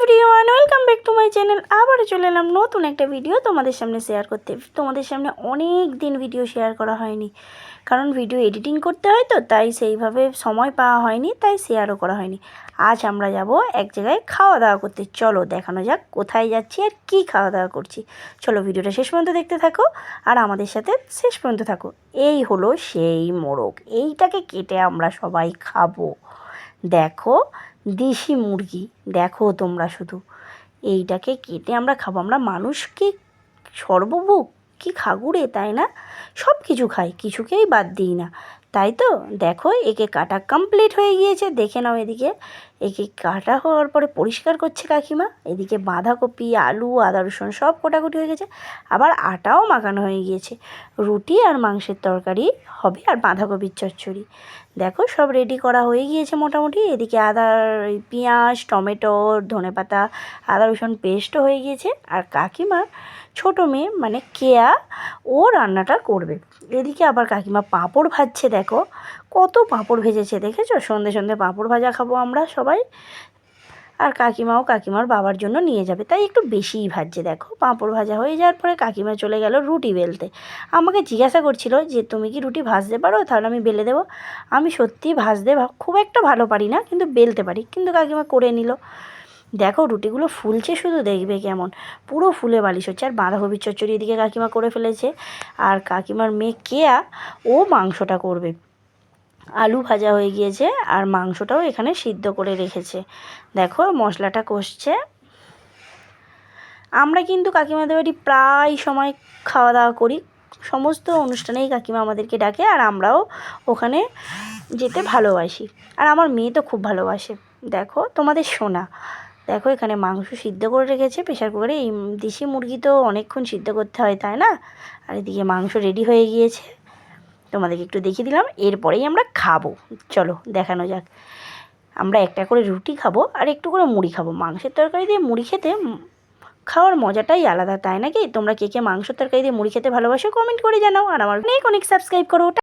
Everyone welcome back to my channel আবারও চলে এলাম নতুন একটা ভিডিও তোমাদের সামনে শেয়ার করতে। তোমাদের সামনে অনেক দিন ভিডিও শেয়ার করা হয়নি। কারণ ভিডিও এডিটিং করতে হয় তো, তাই সেইভাবে সময় পাওয়া হয়নি, তাই শেয়ারও করা হয়নি। আজ আমরা যাব এক জায়গায় খাওয়া দাওয়া করতে। চলো দেখানো যাক কোথায় যাচ্ছি আর কী খাওয়া দাওয়া করছি। চলো ভিডিওটা শেষ পর্যন্ত দেখতে থাকো আর আমাদের সাথে শেষ পর্যন্ত থাকো। এই হলো সেই মোরগ এইটাকে কেটে আমরা সবাই খাব। দেখো, দেশি মুরগি। দেখো তোমরা শুধু। এইটাকে কেটে আমরা খাব। আমরা মানুষ কি সর্বভোগ? কি খাগুড়ে তাই না? সব কিছু খাই। কিছুকেই বাদ দিই না। তাই তো? দেখো, একে কাটা কমপ্লিট হয়ে গিয়েছে। দেখে নাও এদিকে। একে কাটা হওয়ার পরে পরিষ্কার করছে কাকিমা। এদিকে বাঁধাকপি, আলু, আদা, রসুন সব কোটাকুটি হয়ে গেছে। আবার আটাও মাখানো হয়ে গিয়েছে। রুটি আর মাংসের তরকারি হবে আর বাঁধাকপির চচ্চড়ি। দেখো, সব রেডি করা হয়ে গিয়েছে মোটামুটি। এদিকে আদা পেঁয়াজ, টমেটো, ধনেপাতা, আদা, রসুন পেস্টও হয়ে গিয়েছে। আর কাকিমা ছোটো মেয়ে মানে কেয়া, ও রান্নাটা করবে। এদিকে আবার কাকিমা পাঁপড় ভাজছে দেখো কত পাঁপড় ভেজেছে, দেখেছ? সন্ধে সন্ধে পাঁপড় ভাজা খাব আমরা সবাই। আর কাকিমাও কাকিমার বাবার জন্য নিয়ে যাবে। তাই একটু বেশিই ভাজছে, দেখো। পাঁপড় ভাজা হয়ে যাওয়ার পরে কাকিমা চলে গেল রুটি বেলতে। আমাকে জিজ্ঞাসা করছিল যে, তুমি কি রুটি ভাজতে পারো? তাহলে আমি বেলে দেবো। আমি সত্যিই ভাজতে খুব একটা ভালো পারি না, কিন্তু বেলতে পারি। কিন্তু কাকিমা করে নিল। দেখো রুটিগুলো ফুলছে শুধু দেখবে কেমন। পুরো ফুলে বালিশ হচ্ছে। আর বাঁধাকপির চচ্চড়ি এদিকে কাকিমা করে ফেলেছে। আর কাকিমার মেয়ে কেয়া, ও মাংসটা করবে। আলু ভাজা হয়ে গিয়েছে আর মাংসটাও এখানে সিদ্ধ করে রেখেছে। দেখো মশলাটা কষছে। আমরা কিন্তু কাকিমাদের বাড়ি প্রায় সময় খাওয়া দাওয়া করি। সমস্ত অনুষ্ঠানেই কাকিমা আমাদেরকে ডাকে আর আমরাও ওখানে যেতে ভালোবাসি। আর আমার মেয়ে তো খুব ভালোবাসে। দেখো তোমাদের শোনা দেখো, এখানে মাংস সিদ্ধ করে রেখেছে প্রেশার কুকারে। এই দেশি মুরগি তো অনেকক্ষণ সিদ্ধ করতে হয়, তাই না? আর এদিকে মাংস রেডি হয়ে গিয়েছে। তোমাদেরকে একটু দেখিয়ে দিলাম, এরপরেই আমরা খাব। চলো, দেখানো যাক। আমরা একটা করে রুটি খাব আর একটু করে মুড়ি খাব। মাংসের তরকারি দিয়ে মুড়ি খেতে খাওয়ার মজাটাই আলাদা, তাই নাকি? তোমরা কে কে মাংসের তরকারি দিয়ে মুড়ি খেতে ভালোবাসো কমেন্ট করে জানাও। আর আমার অনেক অনেক সাবস্ক্রাইব করো।